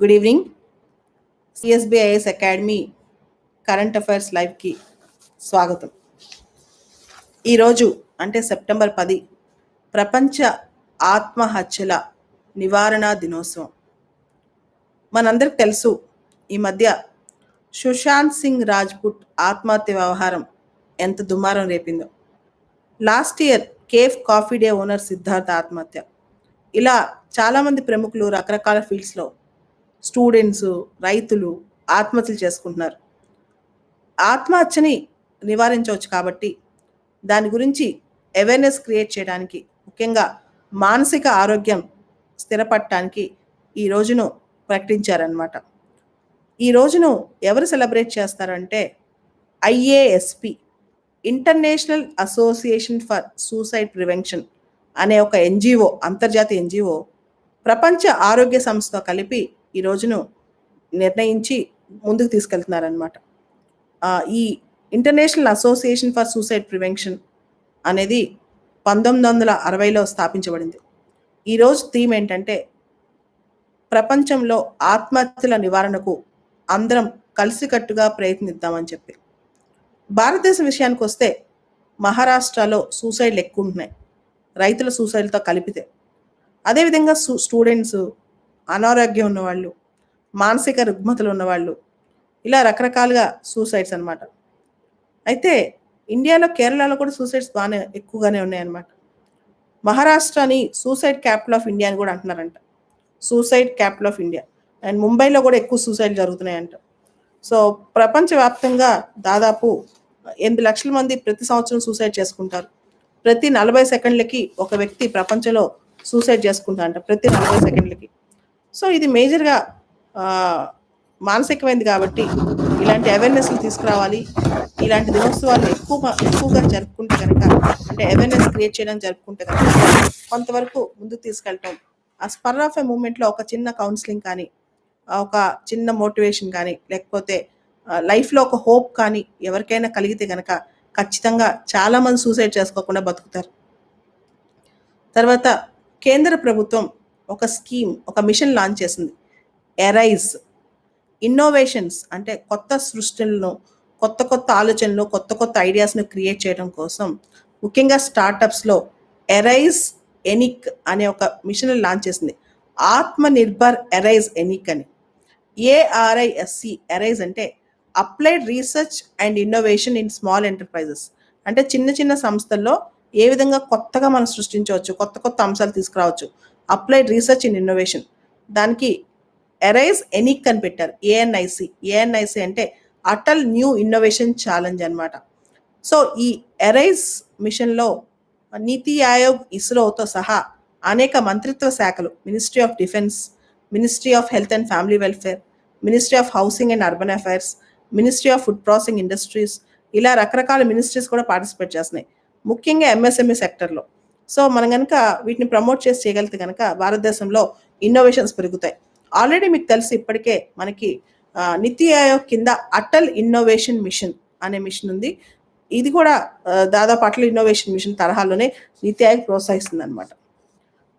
Good evening. CSBIS academy current affairs లైవ్కి స్వాగతం. ఈరోజు అంటే సెప్టెంబర్ పది ప్రపంచ ఆత్మహత్యల నివారణ దినోత్సవం. మనందరికి తెలుసు ఈ మధ్య సుశాంత్ సింగ్ రాజ్పుట్ ఆత్మహత్య వ్యవహారం ఎంత దుమారం రేపిందో. Last year Cafe Coffee Day owner Siddhartha ఆత్మహత్య. ఇలా చాలామంది ప్రముఖులు రకరకాల ఫీల్డ్స్లో స్టూడెంట్స్ రైతులు ఆత్మహత్యలు చేసుకుంటున్నారు. ఆత్మహత్యని నివారించవచ్చు కాబట్టి దాని గురించి అవేర్నెస్ క్రియేట్ చేయడానికి ముఖ్యంగా మానసిక ఆరోగ్యం స్థిరపడటానికి ఈ రోజును ప్రకటించారనమాట ఈ రోజును ఎవరు సెలబ్రేట్ చేస్తారంటే IASP international association for suicide prevention అనే ఒక ఎన్జిఓ అంతర్జాతీయ ఎన్జిఓ ప్రపంచ ఆరోగ్య సంస్థ కలిపి ఈ రోజును నిర్ణయించి ముందుకు తీసుకెళ్తున్నారనమాట ఈ international association for suicide prevention అనేది పంతొమ్మిది వందల అరవైలో స్థాపించబడింది ఈరోజు థీమ్ ఏంటంటే ప్రపంచంలో ఆత్మహత్యల నివారణకు అందరం కలిసికట్టుగా ప్రయత్నిద్దామని చెప్పి. భారతదేశం విషయానికి వస్తే మహారాష్ట్రలో సూసైడ్లు ఎక్కువ ఉంటున్నాయి రైతుల సూసైడ్తో కలిపితే. అదేవిధంగా స్టూడెంట్స్ అనారోగ్యం ఉన్నవాళ్ళు మానసిక రుగ్మతలు ఉన్నవాళ్ళు ఇలా రకరకాలుగా సూసైడ్స్ అనమాట అయితే ఇండియాలో కేరళలో కూడా సూసైడ్స్ బాగానే ఎక్కువగానే ఉన్నాయన్నమాట. మహారాష్ట్రని సూసైడ్ క్యాపిటల్ ఆఫ్ ఇండియా అని కూడా అంటున్నారంట. Suicide capital of India and ముంబైలో కూడా ఎక్కువ సూసైడ్ జరుగుతున్నాయంట. సో ప్రపంచవ్యాప్తంగా దాదాపు ఎనిమిది లక్షల మంది ప్రతి సంవత్సరం సూసైడ్ చేసుకుంటారు. ప్రతి నలభై సెకండ్లకి ఒక వ్యక్తి ప్రపంచంలో సూసైడ్ చేసుకుంటారంట ప్రతి నలభై సెకండ్లకి. సో ఇది మేజర్గా మానసికమైంది కాబట్టి ఇలాంటి అవేర్నెస్లు తీసుకురావాలి. ఇలాంటి దినోత్సవాలు ఎక్కువ ఎక్కువగా జరుపుకుంటే కనుక అంటే అవేర్నెస్ క్రియేట్ చేయడం జరుపుకుంటే కనుక కొంతవరకు ముందుకు తీసుకెళ్ళటం. ఆ స్పర్ ఆఫ్ ఎ మూమెంట్లో ఒక చిన్న కౌన్సిలింగ్ కానీ ఒక చిన్న మోటివేషన్ కానీ లేకపోతే లైఫ్లో ఒక హోప్ కానీ ఎవరికైనా కలిగితే కనుక ఖచ్చితంగా చాలామంది సూసైడ్ చేసుకోకుండా బతుకుతారు. తర్వాత కేంద్ర ప్రభుత్వం ఒక స్కీమ్ ఒక మిషన్ లాంచ్ చేసింది. ఎరైజ్ ఇన్నోవేషన్స్ అంటే కొత్త సృష్టిలను కొత్త కొత్త ఆలోచనలు కొత్త కొత్త ఐడియాస్ను క్రియేట్ చేయడం కోసం ముఖ్యంగా స్టార్టప్స్లో ఎరైజ్ ఎనిక్ అనే ఒక మిషన్ లాంచ్ చేసింది. ఆత్మ నిర్భర్ ఎరైజ్ ఎనిక్ అని ఏఆర్ఐఎస్సి ఎరైజ్ అంటే applied research and innovation in small enterprises అంటే చిన్న చిన్న సంస్థల్లో ఏ విధంగా కొత్తగా మనం సృష్టించవచ్చు కొత్త కొత్త అంశాలు తీసుకురావచ్చు. Applied research in innovation. దానికి ఎరైజ్ ఎనిక్ అని పెట్టారు. ఏఎన్ఐసి. ఏఎన్ఐసి అంటే అటల్ న్యూ ఇన్నోవేషన్ ఛాలెంజ్ అనమాట సో ఈ ఎరైజ్ మిషన్లో నీతి ఆయోగ్ ఇస్రోతో సహా అనేక మంత్రిత్వ శాఖలు ministry of defence ministry of health and family welfare ministry of housing and urban affairs ministry of food processing industries ఇలా రకరకాల మినిస్ట్రీస్ కూడా పార్టిసిపేట్ చేస్తున్నాయి. ముఖ్యంగా ఎంఎస్ఎంఈ సెక్టర్లో. సో మనం కనుక వీటిని ప్రమోట్ చేసి చేయగలిగితే కనుక భారతదేశంలో ఇన్నోవేషన్స్ పెరుగుతాయి. ఆల్రెడీ మీకు తెలుసు ఇప్పటికే మనకి నితి ఆయోగ్ కింద అటల్ ఇన్నోవేషన్ మిషన్ అనే మిషన్ ఉంది. ఇది కూడా దాదాపు అటల్ ఇన్నోవేషన్ మిషన్ తరహాలోనే నీతి ఆయోగ్ ప్రోత్సహిస్తుంది అనమాట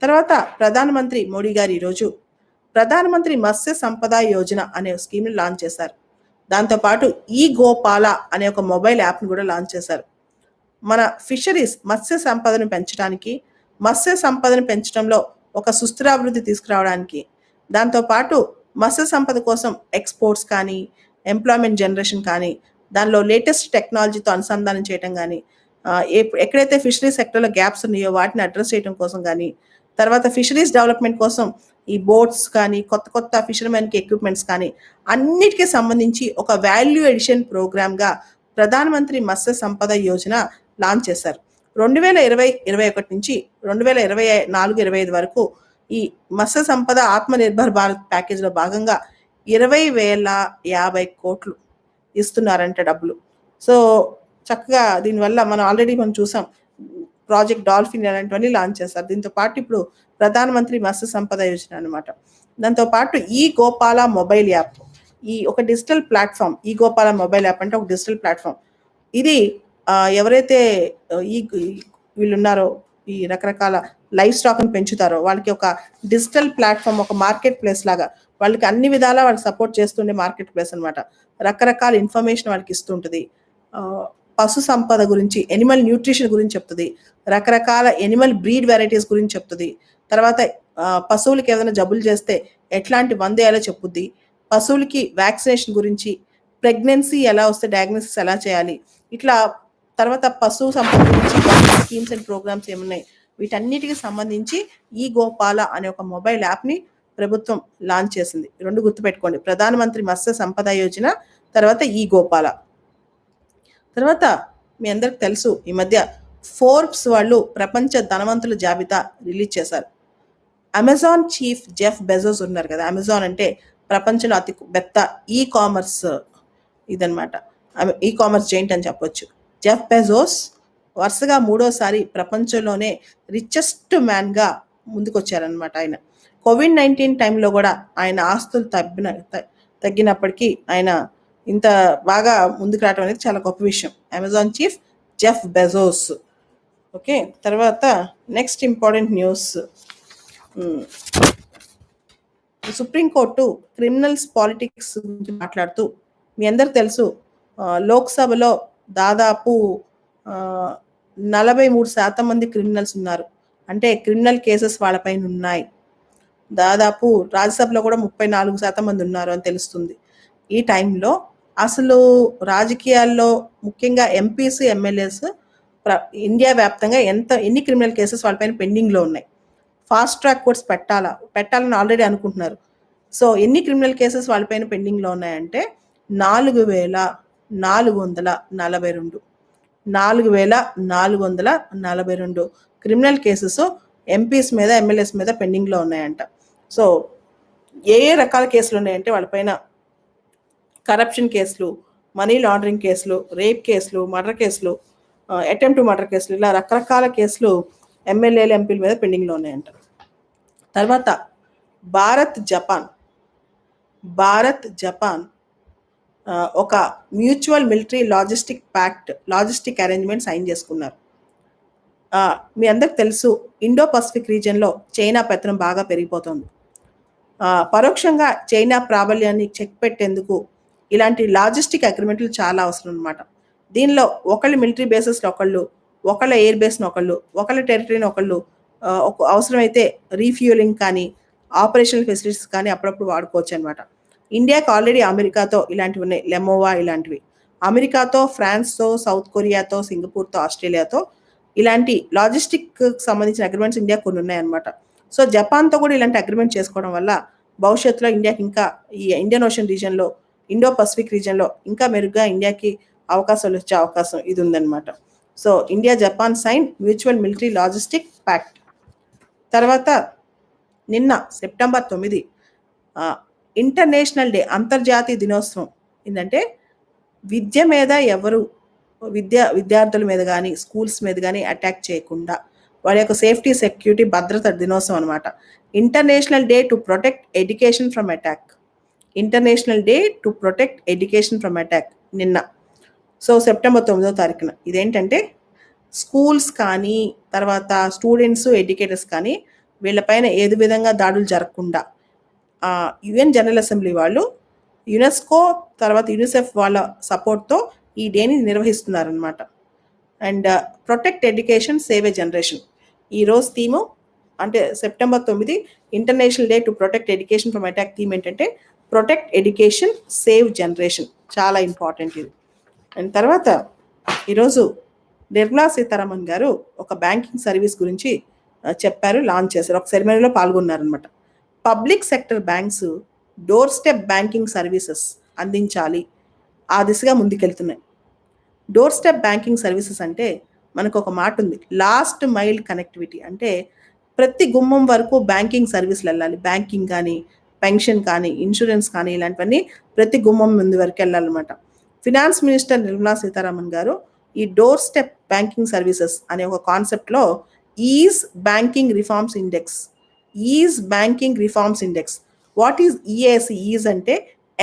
తర్వాత ప్రధానమంత్రి మోడీ గారు ఈరోజు ప్రధానమంత్రి మత్స్య సంపద యోజన అనే స్కీమ్ని లాంచ్ చేశారు. దాంతోపాటు ఈ గోపాల అనే ఒక మొబైల్ యాప్ను కూడా లాంచ్ చేశారు. మన ఫిషరీస్ మత్స్య సంపదను పెంచడానికి మత్స్య సంపదను పెంచడంలో ఒక సుస్థిరాభివృద్ధి తీసుకురావడానికి దాంతోపాటు మత్స్య సంపద కోసం ఎక్స్పోర్ట్స్ కానీ ఎంప్లాయ్మెంట్ జనరేషన్ కానీ దానిలో లేటెస్ట్ టెక్నాలజీతో అనుసంధానం చేయడం కానీ ఎక్కడైతే ఫిషరీస్ సెక్టర్లో గ్యాప్స్ ఉన్నాయో వాటిని అడ్రస్ చేయడం కోసం కానీ తర్వాత ఫిషరీస్ డెవలప్మెంట్ కోసం ఈ బోట్స్ కానీ కొత్త కొత్త ఫిషర్మెన్కి ఎక్విప్మెంట్స్ కానీ అన్నిటికీ సంబంధించి ఒక వాల్యూ ఎడిషన్ ప్రోగ్రామ్గా ప్రధానమంత్రి మత్స్య సంపద యోజన లాంచ్ చేశారు. రెండు వేల ఇరవై ఇరవై ఒకటి నుంచి రెండు వేల ఇరవై నాలుగు ఇరవై ఐదు వరకు ఈ మత్స్య సంపద ఆత్మ నిర్భర్ భారత్ ప్యాకేజ్లో భాగంగా ఇరవై వేల యాభై కోట్లు ఇస్తున్నారంట డబ్బులు. సో చక్కగా దీనివల్ల మనం ఆల్రెడీ మనం చూసాం ప్రాజెక్ట్ డాల్ఫిన్ అలాంటివన్నీ లాంచ్ చేస్తారు దీంతో పాటు ఇప్పుడు ప్రధానమంత్రి మత్స్య సంపద యోజన అనమాట దాంతో పాటు ఈ గోపాల మొబైల్ యాప్. ఈ ఒక డిజిటల్ ప్లాట్ఫామ్ ఈ గోపాల మొబైల్ యాప్ అంటే ఒక డిజిటల్ ప్లాట్ఫామ్. ఇది ఎవరైతే ఈ వీళ్ళున్నారో ఈ రకరకాల లైఫ్ స్టాక్ని పెంచుతారో వాళ్ళకి ఒక డిజిటల్ ప్లాట్ఫామ్ ఒక మార్కెట్ ప్లేస్ లాగా వాళ్ళకి అన్ని విధాలా వాళ్ళకి సపోర్ట్ చేస్తుండే మార్కెట్ ప్లేస్ అన్నమాట. రకరకాల ఇన్ఫర్మేషన్ వాళ్ళకి ఇస్తుంటుంది. పశు సంపద గురించి ఎనిమల్ న్యూట్రిషన్ గురించి చెప్తుంది. రకరకాల ఎనిమల్ బ్రీడ్ వెరైటీస్ గురించి చెప్తుంది. తర్వాత పశువులకి ఏదైనా జబ్బులు చేస్తే ఎట్లాంటి మందు ఎలా చెప్పుద్ది. పశువులకి వ్యాక్సినేషన్ గురించి ప్రెగ్నెన్సీ ఎలా వస్తే డయాగ్నోసిస్ ఎలా చేయాలి ఇట్లా తర్వాత పశువు సంపద గురించి స్కీమ్స్ అండ్ ప్రోగ్రామ్స్ ఏమున్నాయి? వీటన్నిటికి సంబంధించి ఈ గోపాల అనే ఒక మొబైల్ యాప్ని ప్రభుత్వం లాంచ్ చేసింది. రెండు గుర్తుపెట్టుకోండి. ప్రధానమంత్రి మత్స్య సంపద యోజన తర్వాత ఈ గోపాల. తర్వాత మీ అందరికి తెలుసు ఈ మధ్య ఫోర్బ్స్ వాళ్ళు ప్రపంచ ధనవంతుల జాబితా రిలీజ్ చేశారు. అమెజాన్ చీఫ్ జెఫ్ బెజోస్ ఉన్నారు కదా. అమెజాన్ అంటే ప్రపంచంలో అతి పెద్ద ఈ కామర్స్ ఇదనమాట ఈ కామర్స్ జైంట్ అని చెప్పొచ్చు. జెఫ్ బెజోస్ వరుసగా మూడోసారి ప్రపంచంలోనే రిచెస్ట్ మ్యాన్గా ముందుకొచ్చారనమాట ఆయన. కోవిడ్ నైన్టీన్ టైంలో కూడా ఆయన ఆస్తులు తగ్గిన తగ్గినప్పటికీ ఆయన ఇంత బాగా ముందుకు రావడం అనేది చాలా గొప్ప విషయం. Amazon chief Jeff Bezos okay తర్వాత next important news supreme court criminals politics గురించి మాట్లాడుతూ మీ అందరు తెలుసు లోక్సభలో దాదాపు నలభై మూడు శాతం మంది క్రిమినల్స్ ఉన్నారు. అంటే క్రిమినల్ కేసెస్ వాళ్ళపైన ఉన్నాయి. దాదాపు రాజ్యసభలో కూడా ముప్పై నాలుగు శాతం మంది ఉన్నారు అని తెలుస్తుంది. ఈ టైంలో అసలు రాజకీయాల్లో ముఖ్యంగా ఎంపీస్ ఎమ్మెల్యేస్ ఇండియా వ్యాప్తంగా ఎంత ఎన్ని క్రిమినల్ కేసెస్ వాళ్ళపైన పెండింగ్లో ఉన్నాయి? ఫాస్ట్ ట్రాక్ కోర్ట్స్ పెట్టాలా? పెట్టాలని ఆల్రెడీ అనుకుంటున్నారు. సో ఎన్ని క్రిమినల్ కేసెస్ వాళ్ళపైన పెండింగ్లో ఉన్నాయంటే నాలుగు వేల నాలుగు వందల నలభై రెండు. నాలుగు వేల నాలుగు వందల నలభై రెండు క్రిమినల్ కేసెస్ ఎంపీస్ మీద ఎమ్మెల్యేస్ మీద పెండింగ్లో ఉన్నాయంట. సో ఏ ఏ రకాల కేసులు ఉన్నాయంటే వాళ్ళపైన కరప్షన్ కేసులు మనీ లాండరింగ్ కేసులు రేప్ కేసులు మర్డర్ కేసులు అటెంప్ట్ మర్డర్ కేసులు ఇలా రకరకాల కేసులు ఎమ్మెల్యేలు ఎంపీల మీద పెండింగ్లో ఉన్నాయంట. తర్వాత భారత్ జపాన్. భారత్ జపాన్ ఒక mutual military logistic pact logistic arrangement sign చేసుకున్నారు. మీ అందరికి తెలుసు ఇండో పసిఫిక్ రీజియన్లో చైనా పెత్తనం బాగా పెరిగిపోతుంది. పరోక్షంగా చైనా ప్రాబల్యాన్ని చెక్ పెట్టేందుకు ఇలాంటి లాజిస్టిక్ అగ్రిమెంట్లు చాలా అవసరం అనమాట దీనిలో ఒకళ్ళు మిలిటరీ బేసెస్లో ఒకళ్ళు ఒకళ్ళ ఎయిర్ బేస్ని ఒకళ్ళు ఒకళ్ళ టెరిటరీని ఒకళ్ళు ఒక అవసరమైతే రీఫ్యూలింగ్ కానీ ఆపరేషనల్ ఫెసిలిటీస్ కానీ అప్పుడప్పుడు వాడుకోవచ్చు అనమాట ఇండియాకి ఆల్రెడీ అమెరికాతో ఇలాంటివి ఉన్నాయి. లెమోవా ఇలాంటివి. అమెరికాతో ఫ్రాన్స్తో సౌత్ కొరియాతో సింగపూర్తో ఆస్ట్రేలియాతో ఇలాంటి లాజిస్టిక్ సంబంధించిన అగ్రిమెంట్స్ ఇండియా కొన్ని ఉన్నాయన్నమాట. సో జపాన్తో కూడా ఇలాంటి అగ్రిమెంట్ చేసుకోవడం వల్ల భవిష్యత్తులో ఇండియాకి ఇంకా ఈ ఇండియన్ ఓషన్ రీజియన్లో ఇండో పసిఫిక్ రీజియన్లో ఇంకా మెరుగ్గా ఇండియాకి అవకాశాలు వచ్చే అవకాశం ఇది ఉందన్నమాట. So India Japan sign mutual military logistic pact. తర్వాత నిన్న సెప్టెంబర్ తొమ్మిది ఇంటర్నేషనల్ డే అంతర్జాతీయ దినోత్సవం. ఏంటంటే విద్య మీద ఎవరు విద్య విద్యార్థుల మీద కానీ స్కూల్స్ మీద కానీ అటాక్ చేయకుండా వాళ్ళ యొక్క సేఫ్టీ సెక్యూరిటీ భద్రత దినోత్సవం అనమాట international day to protect education from attack international day to protect education from attack నిన్న. సో సెప్టెంబర్ తొమ్మిదో తారీఖున. ఇదేంటంటే స్కూల్స్ కానీ తర్వాత స్టూడెంట్స్ ఎడ్యుకేటర్స్ కానీ వీళ్ళపైన ఏది విధంగా దాడులు జరగకుండా యుఎన్ జనరల్ అసెంబ్లీ వాళ్ళు యునెస్కో తర్వాత యూనిసెఫ్ వాళ్ళ సపోర్ట్తో ఈ డేని నిర్వహిస్తున్నారనమాట and protect education save a generation ఈ రోజు థీము అంటే సెప్టెంబర్ తొమ్మిది international day to protect education from attack theme ఏంటంటే ప్రొటెక్ట్ ఎడ్యుకేషన్ సేవ్ జనరేషన్ చాలా ఇంపార్టెంట్ ఇది. అండ్ తర్వాత ఈరోజు నిర్మలా సీతారామన్ గారు ఒక బ్యాంకింగ్ సర్వీస్ గురించి uh, చెప్పారు లాంచ్ చేశారు. ఒక సెరిమనీలో పాల్గొన్నారనమాట public sector banks doorstep banking services అందించాలి. ఆ దిశగా ముందుకెళ్తున్నాయి. డోర్ స్టెప్ బ్యాంకింగ్ సర్వీసెస్ అంటే మనకు ఒక మాట ఉంది లాస్ట్ మైల్ కనెక్టివిటీ అంటే ప్రతి గుమ్మం వరకు బ్యాంకింగ్ సర్వీసులు వెళ్ళాలి. బ్యాంకింగ్ కానీ పెన్షన్ కానీ ఇన్సూరెన్స్ కానీ ఇలాంటివన్నీ ప్రతి గుమ్మం ముందు వరకు వెళ్ళాలన్నమాట. ఫినాన్స్ మినిస్టర్ నిర్మలా సీతారామన్ గారు ఈ డోర్ స్టెప్ బ్యాంకింగ్ సర్వీసెస్ అనే ఒక కాన్సెప్ట్లో ease banking reforms index ease banking reforms index. What is EAC? Ease అంటే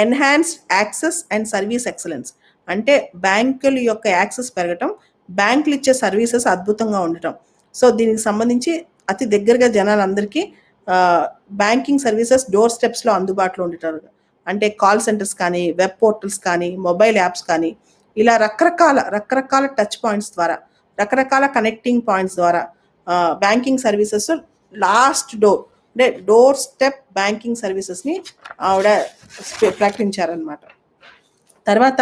enhanced access and service excellence. అంటే బ్యాంకుల యొక్క యాక్సెస్ పెరగటం బ్యాంకులు ఇచ్చే సర్వీసెస్ అద్భుతంగా ఉండటం. సో దీనికి సంబంధించి అతి దగ్గరగా జనాలందరికీ బ్యాంకింగ్ సర్వీసెస్ డోర్ స్టెప్స్లో అందుబాటులో ఉండేటారు. అంటే కాల్ సెంటర్స్ కానీ వెబ్ పోర్టల్స్ కానీ మొబైల్ యాప్స్ కానీ ఇలా రకరకాల రకరకాల టచ్ పాయింట్స్ ద్వారా రకరకాల కనెక్టింగ్ పాయింట్స్ ద్వారా బ్యాంకింగ్ సర్వీసెస్ లాస్ట్ డోర్ అంటే డోర్ స్టెప్ బ్యాంకింగ్ సర్వీసెస్ని ఆవిడ ప్రకటించారనమాట తర్వాత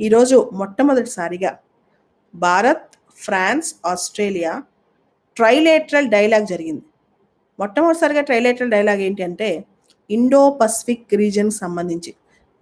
ఈరోజు మొట్టమొదటిసారిగా Bharat France Australia trilateral dialogue జరిగింది. మొట్టమొదటిసారిగా ట్రైలేటరల్ డైలాగ్ ఏంటి అంటే ఇండో పసిఫిక్ రీజన్కి సంబంధించి.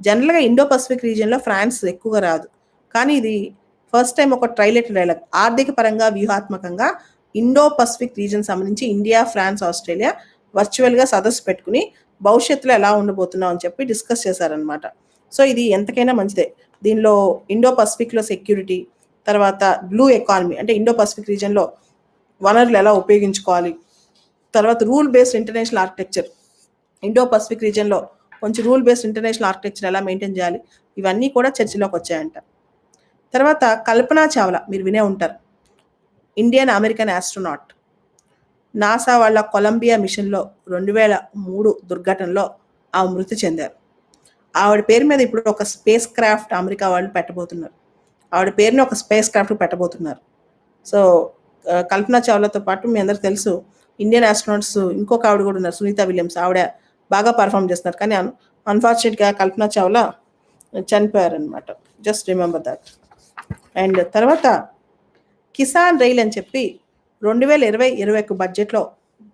జనరల్గా ఇండో పసిఫిక్ రీజియన్లో ఫ్రాన్స్ ఎక్కువగా రాదు. కానీ ఇది ఫస్ట్ టైం ఒక ట్రైలేటరల్ డైలాగ్ ఆర్థిక పరంగా వ్యూహాత్మకంగా ఇండో పసిఫిక్ రీజన్ సంబంధించి ఇండియా ఫ్రాన్స్ ఆస్ట్రేలియా వర్చువల్గా సదస్సు పెట్టుకుని భవిష్యత్తులో ఎలా ఉండబోతున్నాం అని చెప్పి డిస్కస్ చేశారనమాట సో ఇది ఎంతకైనా మంచిదే. దీనిలో ఇండో పసిఫిక్లో సెక్యూరిటీ తర్వాత బ్లూ ఎకానమీ అంటే ఇండో పసిఫిక్ రీజన్లో వనరులు ఎలా ఉపయోగించుకోవాలి తర్వాత rule based international architecture Indo Pacific రీజన్లో కొంచెం రూల్ బేస్డ్ ఇంటర్నేషనల్ ఆర్కిటెక్చర్ ఎలా మెయింటైన్ చేయాలి ఇవన్నీ కూడా చర్చలోకి వచ్చాయంట. తర్వాత కల్పనా చావ్లా మీరు వినే ఉంటారు. ఇండియన్ అమెరికన్ ఆస్ట్రోనాట్ నాసా వాళ్ళ కొలంబియా మిషన్లో రెండు వేల మూడు దుర్ఘటనలో ఆమె మృతి చెందారు. ఆవిడ పేరు మీద ఇప్పుడు ఒక స్పేస్ క్రాఫ్ట్ అమెరికా వాళ్ళు పెట్టబోతున్నారు. ఆవిడ పేరుని ఒక స్పేస్ క్రాఫ్ట్ పెట్టబోతున్నారు సో కల్పనా చావ్లాతో పాటు మీ అందరికి తెలుసు ఇండియన్ ఆస్ట్రోనాట్స్ ఇంకొక ఆవిడ కూడా ఉన్నారు సునీత విలియమ్స్. ఆవిడ బాగా పర్ఫామ్ చేస్తున్నారు. కానీ అన్ఫార్చునేట్గా కల్పనా చావ్లా చనిపోయారనమాట జస్ట్ రిమెంబర్ దట్ అండ్ తర్వాత కిసాన్ రైల్ అని చెప్పి రెండు వేల ఇరవై ఇరవై ఒక బడ్జెట్లో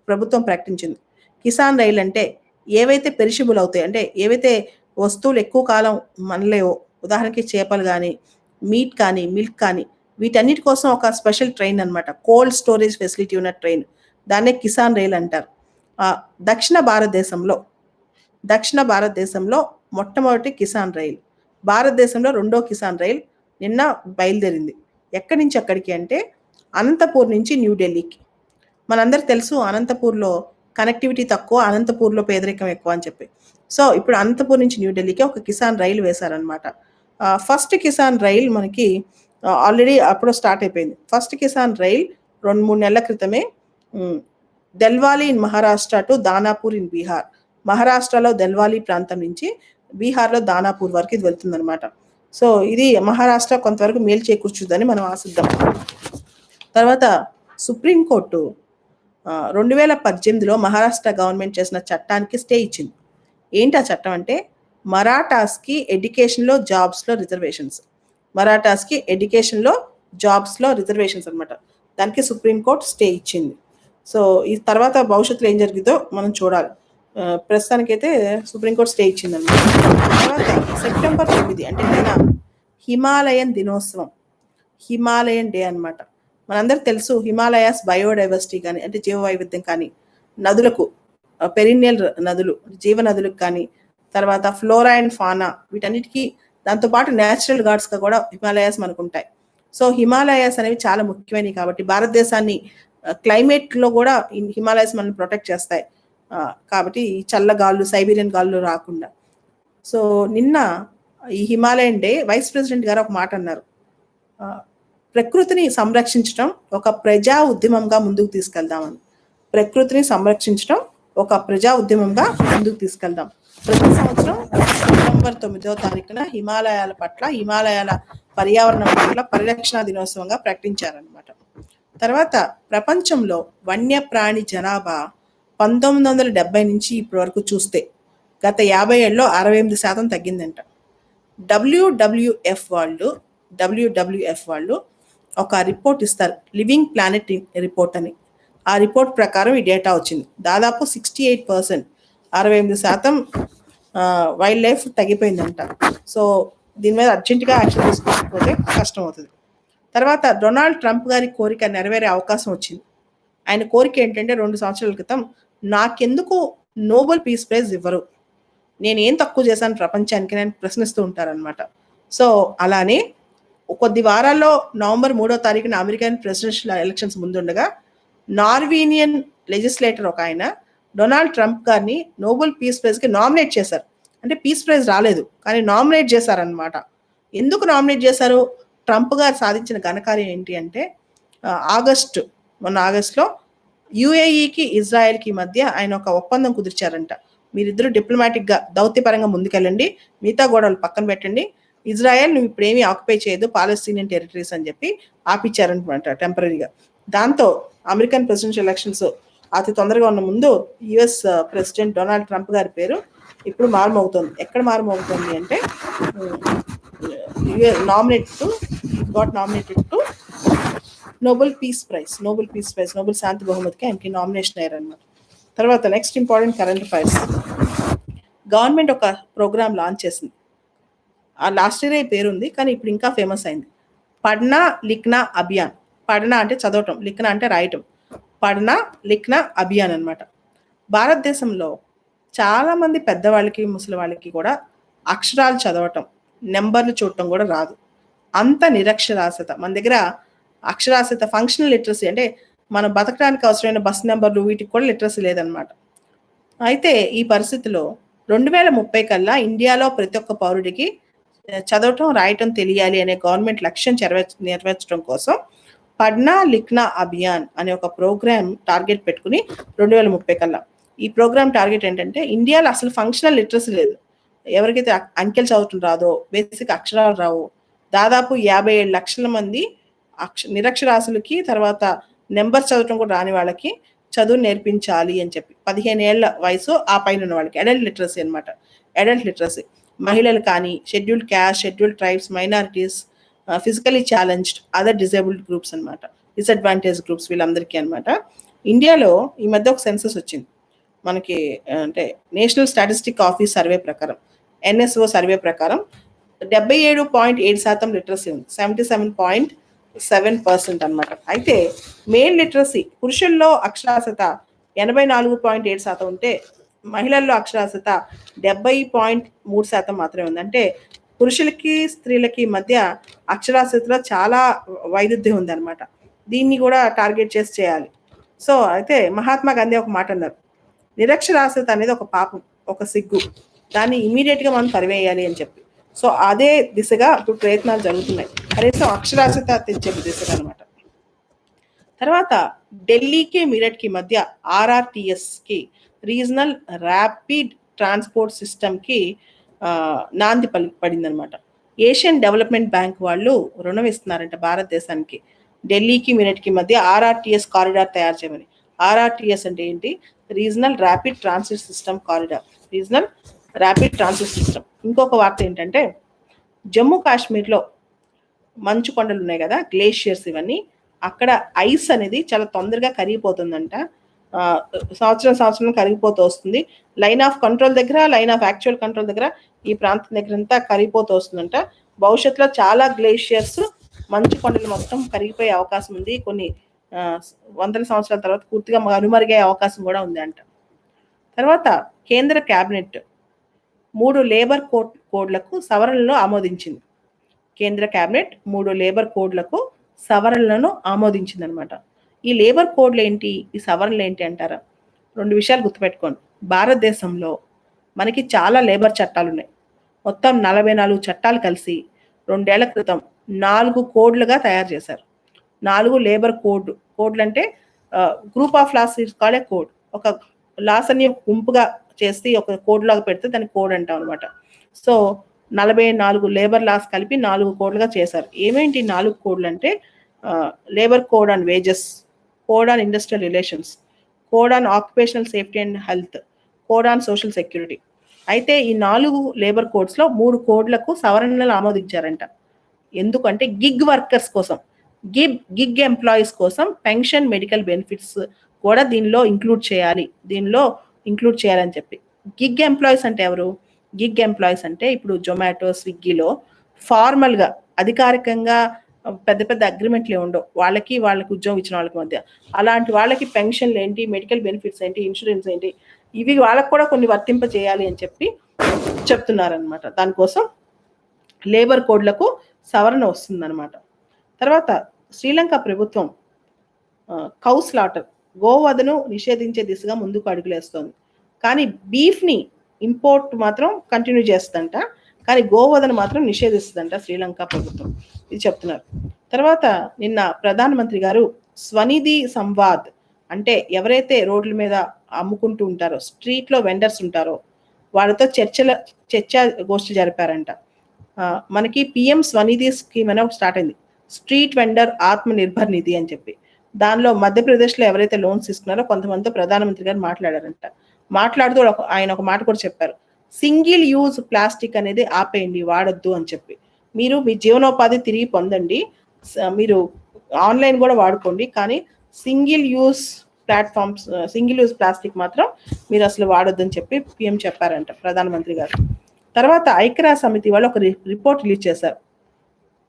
ప్రభుత్వం ప్రకటించింది. కిసాన్ రైల్ అంటే ఏవైతే పెరిషబుల్ అవుతాయి అంటే ఏవైతే వస్తువులు ఎక్కువ కాలం మనలేవో ఉదాహరణకి చేపలు కానీ మీట్ కానీ మిల్క్ కానీ వీటన్నిటి కోసం ఒక స్పెషల్ ట్రైన్ అన్నమాట. కోల్డ్ స్టోరేజ్ ఫెసిలిటీ ఉన్న ట్రైన్. దాన్నే కిసాన్ రైల్ అంటారు. దక్షిణ భారతదేశంలో దక్షిణ భారతదేశంలో మొట్టమొదటి కిసాన్ రైల్. భారతదేశంలో రెండో కిసాన్ రైల్ నిన్న బయలుదేరింది. ఎక్కడి నుంచి ఎక్కడికి అంటే అనంతపూర్ నుంచి న్యూఢిల్లీకి మనందరూ తెలుసు అనంతపూర్లో కనెక్టివిటీ తక్కువ అనంతపూర్లో పేదరికం ఎక్కువ అని చెప్పి. సో ఇప్పుడు అనంతపూర్ నుంచి న్యూఢిల్లీకి ఒక కిసాన్ రైలు వేశారనమాట ఫస్ట్ కిసాన్ రైల్ మనకి ఆల్రెడీ అప్పుడు స్టార్ట్ అయిపోయింది. ఫస్ట్ కిసాన్ రైల్ రెండు మూడు నెలల క్రితమే Devlali in Maharashtra to Danapur in Bihar. మహారాష్ట్రలో దెల్వాలి ప్రాంతం నుంచి బీహార్లో దానాపూర్ వరకు ఇది వెళ్తుందనమాట సో ఇది మహారాష్ట్ర కొంతవరకు మేలు చేకూర్చుద్దని మనం ఆశిద్దాం. తర్వాత సుప్రీంకోర్టు రెండు వేల పద్దెనిమిదిలో మహారాష్ట్ర గవర్నమెంట్ చేసిన చట్టానికి స్టే ఇచ్చింది. ఏంటి ఆ చట్టం అంటే మరాఠాస్కి ఎడ్యుకేషన్లో జాబ్స్లో రిజర్వేషన్స్. మరాఠాస్కి ఎడ్యుకేషన్లో జాబ్స్లో రిజర్వేషన్స్ అనమాట దానికి సుప్రీంకోర్టు స్టే ఇచ్చింది. సో ఈ తర్వాత భవిష్యత్తులో ఏం జరిగిందో మనం చూడాలి. ప్రస్తుతానికైతే సుప్రీంకోర్టు స్టే ఇచ్చిందనమాట తర్వాత సెప్టెంబర్ తొమ్మిది అంటే నిన్న హిమాలయన్ దినోత్సవం హిమాలయన్ డే అన్నమాట. మనందరికి తెలుసు హిమాలయాస్ బయోడైవర్సిటీ కానీ అంటే జీవ వైవిధ్యం కానీ నదులకు పెరినియల్ నదులు జీవ నదులకు కానీ తర్వాత ఫ్లోరా అండ్ ఫానా వీటన్నిటికీ దాంతోపాటు న్యాచురల్ గార్డ్స్గా కూడా హిమాలయాస్ మనకు ఉంటాయి. సో హిమాలయాస్ అనేవి చాలా ముఖ్యమైనవి కాబట్టి భారతదేశాన్ని క్లైమేట్లో కూడా హిమాలయాస్ మనల్ని ప్రొటెక్ట్ చేస్తాయి. కాబట్టి చల్ల గాళ్ళు సైబీరియన్ గాళ్ళు రాకుండా. సో నిన్న ఈ హిమాలయన్ డే వైస్ ప్రెసిడెంట్ గారు ఒక మాట అన్నారు. ప్రకృతిని సంరక్షించడం ఒక ప్రజా ఉద్యమంగా ముందుకు తీసుకెళ్దామని. ప్రకృతిని సంరక్షించడం ఒక ప్రజా ఉద్యమంగా ముందుకు తీసుకెళ్దాం. ప్రతి సంవత్సరం సెప్టెంబర్ తొమ్మిదవ తారీఖున హిమాలయాల పట్ల హిమాలయాల పర్యావరణం పట్ల పరిరక్షణ దినోత్సవంగా ప్రకటించారనమాట తర్వాత ప్రపంచంలో వన్యప్రాణి జనాభా పంతొమ్మిది వందల డెబ్బై నుంచి ఇప్పటి వరకు చూస్తే గత యాభై ఏళ్ళలో అరవై ఎనిమిది శాతం తగ్గిందంట. డబ్ల్యూడబ్ల్యూఎఫ్ వాళ్ళు డబ్ల్యూడబ్ల్యూఎఫ్ వాళ్ళు ఒక రిపోర్ట్ ఇస్తారు. లివింగ్ ప్లానెట్ రిపోర్ట్ అని. ఆ రిపోర్ట్ ప్రకారం ఈ డేటా వచ్చింది. దాదాపు సిక్స్టీ ఎయిట్ పర్సెంట్ అరవై ఎనిమిది శాతం వైల్డ్ లైఫ్ తగ్గిపోయిందంట. సో దీని మీద అర్జెంటుగా యాక్షన్ తీసుకోకపోతే కష్టం అవుతుంది తర్వాత డొనాల్డ్ ట్రంప్ గారి కోరిక నెరవేరే అవకాశం వచ్చింది. ఆయన కోరిక ఏంటంటే రెండు సంవత్సరాల క్రితం నాకెందుకు నోబెల్ పీస్ ప్రైజ్ ఇవ్వరు? నేను ఏం తక్కువ చేశాను ప్రపంచానికి? నేను ప్రశ్నిస్తూ ఉంటారనమాట సో అలానే కొద్ది వారాల్లో నవంబర్ మూడో తారీఖున అమెరికన్ ప్రెసిడెన్షియల్ ఎలక్షన్స్ ముందుండగా నార్వీనియన్ లెజిస్లేటర్ ఒక ఆయన డొనాల్డ్ ట్రంప్ గారిని నోబెల్ పీస్ ప్రైజ్కి నామినేట్ చేశారు. అంటే పీస్ ప్రైజ్ రాలేదు కానీ నామినేట్ చేశారనమాట ఎందుకు నామినేట్ చేశారు? ట్రంప్ గారు సాధించిన ఘనకార్యం ఏంటి అంటే ఆగస్టు మొన్న ఆగస్టులో యుఏఈకి ఇజ్రాయెల్కి మధ్య ఆయన ఒక ఒప్పందం కుదిర్చారంట. మీరిద్దరు డిప్లొమాటిక్గా దౌత్యపరంగా ముందుకెళ్ళండి. మిగతా గొడవలు పక్కన పెట్టండి. ఇజ్రాయెల్ నువ్వు ఇప్పుడు ఏమీ ఆక్యుపై చేయదు. పాలస్తీనియన్ టెరిటరీస్ అని చెప్పి ఆపిచ్చారనమాట టెంపరీగా. దాంతో అమెరికన్ ప్రెసిడెన్షియల్ ఎలక్షన్స్ అతి తొందరగా ఉన్న ముందు యుఎస్ ప్రెసిడెంట్ డొనాల్డ్ ట్రంప్ గారి పేరు ఇప్పుడు మారుమవుతుంది ఎక్కడ మారుమవుతోంది అంటే nominate to got nominated to Nobel peace prize Nobel peace prize Nobel శాంతి బహుమతికి ఆయనకి నామినేషన్ అయ్యారనమాట తర్వాత next important current affairs government ఒక ప్రోగ్రామ్ లాంచ్ చేసింది. ఆ లాస్ట్ ఇయర్ పేరు ఉంది కానీ ఇప్పుడు ఇంకా ఫేమస్ అయింది. పడ్నా లిఖ్నా అభియాన్. పడ్నా అంటే చదవటం లిక్నా అంటే రాయటం. పడ్నా లిక్నా అభియాన్ అన్నమాట. భారతదేశంలో చాలామంది పెద్దవాళ్ళకి ముసలి వాళ్ళకి కూడా అక్షరాలు చదవటం నెంబర్లు చూడటం కూడా రాదు. అంత నిరక్షరాస్యత. మన దగ్గర అక్షరాస్యత ఫంక్షనల్ లిటరసీ అంటే మనం బతకడానికి అవసరమైన బస్ నెంబర్లు వీటికి కూడా లిటరసీ లేదనమాట అయితే ఈ పరిస్థితిలో రెండు వేల ముప్పై కల్లా ఇండియాలో ప్రతి ఒక్క పౌరుడికి చదవటం రాయటం తెలియాలి అనే గవర్నమెంట్ లక్ష్యం నెరవేర్చ నెరవేర్చడం కోసం పడ్నా లిఖ్నా అభియాన్ అనే ఒక ప్రోగ్రామ్ టార్గెట్ పెట్టుకుని రెండు వేల ముప్పై కల్లా. ఈ ప్రోగ్రామ్ టార్గెట్ ఏంటంటే ఇండియాలో అసలు ఫంక్షనల్ లిటరసీ లేదు. ఎవరికైతే అంకెలు చదవటం రాదో బేసిక్ అక్షరాలు రావు. దాదాపు యాభై ఏడు లక్షల మంది అక్ష నిరక్షరాసులకి తర్వాత నెంబర్ చదవటం కూడా రాని వాళ్ళకి చదువు నేర్పించాలి అని చెప్పి. పదిహేను ఏళ్ళ వయసు ఆ పైన ఉన్న వాళ్ళకి. అడల్ట్ లిటరసీ అనమాట అడల్ట్ లిటరసీ. మహిళలు కానీ scheduled caste scheduled tribes minorities physically challenged other disabled groups అనమాట డిసడ్వాంటేజ్ గ్రూప్స్ వీళ్ళందరికీ అనమాట ఇండియాలో ఈ మధ్య ఒక సెన్సస్ వచ్చింది. మనకి అంటే నేషనల్ స్టాటిస్టిక్ ఆఫీస్ సర్వే ప్రకారం ఎన్ఎస్ఓ సర్వే ప్రకారం డెబ్బై ఏడు పాయింట్ ఏడు శాతం లిటరసీ ఉంది. Seventy seven point seven percent అనమాట అయితే మెయిన్ లిటరసీ పురుషుల్లో అక్షరాస్యత ఎనభై నాలుగు పాయింట్ ఏడు శాతం ఉంటే మహిళల్లో అక్షరాస్యత డెబ్బై పాయింట్ మూడు శాతం మాత్రమే ఉంది. అంటే పురుషులకి స్త్రీలకి మధ్య అక్షరాస్యతలో చాలా వైరుధ్యం ఉందన్నమాట. దీన్ని కూడా టార్గెట్ చేసి చేయాలి. సో అయితే మహాత్మా గాంధీ ఒక మాట అన్నారు. నిరక్షరాస్యత అనేది ఒక పాపం ఒక సిగ్గు. దాన్ని ఇమీడియట్గా మనం పరివేయాలి అని చెప్పి. సో అదే దిశగా ఇప్పుడు ప్రయత్నాలు జరుగుతున్నాయి. కనీసం అక్షరాస్యత తెచ్చే దిశగా అనమాట తర్వాత ఢిల్లీకి మీరట్కి మధ్య ఆర్ఆర్టీఎస్కి రీజనల్ ర్యాపిడ్ ట్రాన్స్పోర్ట్ సిస్టమ్కి నాంది పలి పడిందనమాట ఏషియన్ డెవలప్మెంట్ బ్యాంక్ వాళ్ళు రుణం ఇస్తున్నారంట భారతదేశానికి. ఢిల్లీకి మీరట్కి మధ్య ఆర్ఆర్టీఎస్ కారిడార్ తయారు చేయమని. ఆర్ఆర్టీఎస్ అంటే ఏంటి? Regional rapid transit system corridor. Regional rapid transit system ఇంకొక వార్త ఏంటంటే జమ్మూ కాశ్మీర్లో మంచు కొండలు ఉన్నాయి కదా గ్లేషియర్స్ ఇవన్నీ అక్కడ ఐస్ అనేది చాలా తొందరగా కరిగిపోతుందంట. సంవత్సరం సంవత్సరం కరిగిపోతూ వస్తుంది. లైన్ ఆఫ్ కంట్రోల్ దగ్గర లైన్ ఆఫ్ యాక్చువల్ కంట్రోల్ దగ్గర ఈ ప్రాంతం దగ్గర అంతా కరిగిపోతూ వస్తుందంట. భవిష్యత్తులో చాలా గ్లేషియర్స్ మంచు కొండలు మొత్తం కరిగిపోయే అవకాశం ఉంది. కొన్ని వందల సంవత్సరాల తర్వాత పూర్తిగా కనుమరుగే అవకాశం కూడా ఉంది అంట తర్వాత కేంద్ర క్యాబినెట్ మూడు లేబర్ కోడ్ కోడ్లకు సవరణలను ఆమోదించింది. కేంద్ర కేబినెట్ మూడు లేబర్ కోడ్లకు సవరణలను ఆమోదించింది అనమాట ఈ లేబర్ కోడ్లు ఏంటి? ఈ సవరణలు ఏంటి అంటారా? రెండు విషయాలు గుర్తుపెట్టుకోండి. భారతదేశంలో మనకి చాలా లేబర్ చట్టాలు ఉన్నాయి. మొత్తం నలభై నాలుగు చట్టాలు కలిసి రెండేళ్ళ క్రితం నాలుగు కోడ్లుగా తయారు చేశారు. నాలుగు లేబర్ కోడ్ కోడ్లు అంటే గ్రూప్ ఆఫ్ లాస్ కాడే కోడ్. ఒక లాస్ అన్ని గుంపుగా చేసి ఒక కోడ్ లాగా పెడితే దాన్ని కోడ్ అంటాం అనమాట సో నలభై నాలుగు లేబర్ లాస్ కలిపి నాలుగు కోడ్లుగా చేశారు. ఏమేంటి నాలుగు కోడ్లు అంటే labour code on wages code on industrial relations code on occupational safety and health code on social security. అయితే ఈ నాలుగు లేబర్ కోడ్స్లో మూడు కోడ్లకు సవరణలు ఆమోదించారంట. ఎందుకంటే గిగ్ వర్కర్స్ కోసం గిగ్ గిగ్ ఎంప్లాయీస్ కోసం పెన్షన్ మెడికల్ బెనిఫిట్స్ కూడా దీనిలో ఇంక్లూడ్ చేయాలి. దీనిలో ఇంక్లూడ్ చేయాలని చెప్పి. గిగ్ ఎంప్లాయీస్ అంటే ఎవరు? గిగ్ ఎంప్లాయీస్ అంటే ఇప్పుడు జొమాటో స్విగ్గీలో ఫార్మల్గా అధికారికంగా పెద్ద పెద్ద అగ్రిమెంట్లు ఉండవు. వాళ్ళకి వాళ్ళకి ఉద్యోగం ఇచ్చిన వాళ్ళకి మధ్య. అలాంటి వాళ్ళకి పెన్షన్లు ఏంటి? మెడికల్ బెనిఫిట్స్ ఏంటి? ఇన్సూరెన్స్ ఏంటి? ఇవి వాళ్ళకు కూడా కొన్ని వర్తింప చేయాలి అని చెప్పి చెప్తున్నారనమాట దానికోసం లేబర్ కోడ్లకు సవరణ వస్తుందన్నమాట. తర్వాత శ్రీలంక ప్రభుత్వం కౌస్ లాటర్ గోవధను నిషేధించే దిశగా ముందుకు అడుగులేస్తోంది. కానీ బీఫ్ని ఇంపోర్ట్ మాత్రం కంటిన్యూ చేస్తుందంట. కానీ గోవధను మాత్రం నిషేధిస్తుందంట శ్రీలంక ప్రభుత్వం. ఇది చెప్తున్నారు. తర్వాత నిన్న ప్రధానమంత్రి గారు స్వనిధి సంవాద్ అంటే ఎవరైతే రోడ్ల మీద అమ్ముకుంటూ ఉంటారో స్ట్రీట్లో వెండర్స్ ఉంటారో వాళ్ళతో చర్చల చర్చ గోష్ఠి జరిపారంట. మనకి పిఎం స్వనిధి స్కీమ్ అనేది ఒకటి స్టార్ట్ అయింది. స్ట్రీట్ వెండర్ ఆత్మ నిర్భర్ నిధి అని చెప్పి. దానిలో మధ్యప్రదేశ్లో ఎవరైతే లోన్స్ తీసుకున్నారో కొంతమందితో ప్రధానమంత్రి గారు మాట్లాడారంట. మాట్లాడుతూ ఒక- ఆయన ఒక మాట కూడా చెప్పారు. సింగిల్ యూజ్ ప్లాస్టిక్ అనేది ఆపేయండి వాడొద్దు అని చెప్పి. మీరు మీ జీవనోపాధి తిరిగి పొందండి. స- మీరు ఆన్లైన్ కూడా వాడుకోండి. కానీ single use platforms single use plastic మాత్రం మీరు అసలు వాడొద్దని చెప్పి పిఎం చెప్పారంట ప్రధానమంత్రి గారు. తర్వాత ఐక్యరా సమితి వాళ్ళు ఒక రి- రిపోర్ట్ రిలీజ్ చేశారు.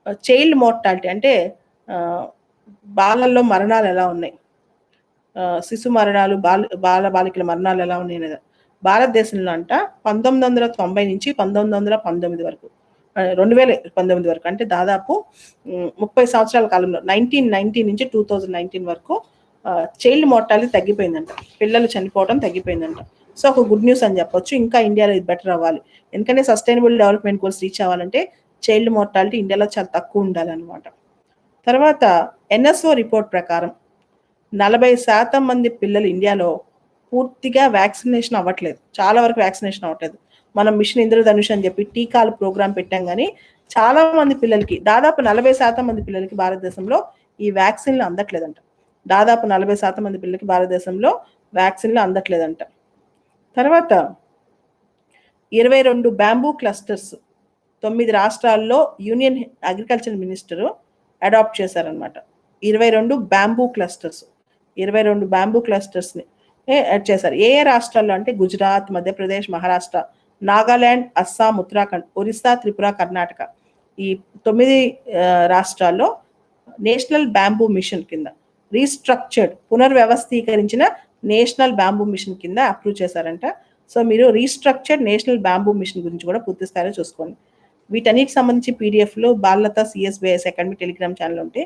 చైల్డ్ మోర్టాలిటీ అంటే బాలల్లో మరణాలు ఎలా ఉన్నాయి? శిశు మరణాలు బాల బాల బాలికల మరణాలు ఎలా ఉన్నాయి అనేది. భారతదేశంలో అంట పంతొమ్మిది వందల తొంభై నుంచి పంతొమ్మిది వందల పంతొమ్మిది వరకు రెండు వేల పంతొమ్మిది వరకు అంటే దాదాపు ముప్పై సంవత్సరాల కాలంలో నైన్టీన్ నైన్టీన్ నుంచి టూ థౌజండ్ నైన్టీన్ వరకు చైల్డ్ మోర్టాలిటీ తగ్గిపోయిందంట. పిల్లలు చనిపోవడం తగ్గిపోయిందంట. సో ఒక గుడ్ న్యూస్ అని చెప్పొచ్చు. ఇంకా ఇండియాలో ఇది బెటర్ అవ్వాలి. ఎందుకంటే సస్టైనబుల్ డెవలప్మెంట్ గోల్స్ రీచ్ అవ్వాలంటే చైల్డ్ మోర్టాలిటీ ఇండియాలో చాలా తక్కువ ఉండాలన్నమాట. తర్వాత ఎన్ఎస్ఓ రిపోర్ట్ ప్రకారం నలభై శాతం మంది పిల్లలు ఇండియాలో పూర్తిగా వ్యాక్సినేషన్ అవ్వట్లేదు. చాలా వరకు వ్యాక్సినేషన్ అవ్వట్లేదు. మనం మిషన్ ఇంద్రధనుష్ అని చెప్పి టీకాలు ప్రోగ్రామ్ పెట్టాం కానీ చాలా మంది పిల్లలకి దాదాపు నలభై శాతం మంది పిల్లలకి భారతదేశంలో ఈ వ్యాక్సిన్లు అందట్లేదంట. దాదాపు నలభై శాతం మంది పిల్లలకి భారతదేశంలో వ్యాక్సిన్లు అందట్లేదంట. తర్వాత ఇరవై రెండు బ్యాంబూ క్లస్టర్స్ తొమ్మిది రాష్ట్రాల్లో యూనియన్ అగ్రికల్చర్ మినిస్టరు అడాప్ట్ చేశారనమాట ఇరవై రెండు బ్యాంబూ క్లస్టర్స్ ఇరవై రెండు బ్యాంబూ క్లస్టర్స్ని యాడ్ చేశారు. ఏ ఏ రాష్ట్రాల్లో అంటే గుజరాత్ మధ్యప్రదేశ్ మహారాష్ట్ర నాగాల్యాండ్ అస్సాం ఉత్తరాఖండ్ ఒరిస్సా త్రిపుర కర్ణాటక. ఈ తొమ్మిది రాష్ట్రాల్లో నేషనల్ బ్యాంబూ మిషన్ కింద రీస్ట్రక్చర్డ్ పునర్వ్యవస్థీకరించిన నేషనల్ బ్యాంబూ మిషన్ కింద అప్రూవ్ చేశారంట. సో మీరు రీస్ట్రక్చర్డ్ నేషనల్ బ్యాంబూ మిషన్ గురించి కూడా పూర్తి స్థాయిలో చూసుకోండి. వీటన్నిటికి సంబంధించి పీడిఎఫ్లో Balalatha CSBS academy telegram channel ఉంటే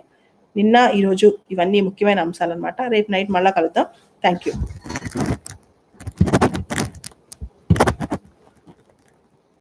నిన్న ఈరోజు ఇవన్నీ ముఖ్యమైన అంశాలు అనమాట రేపు నైట్ మళ్ళీ కలుద్దాం. Thank you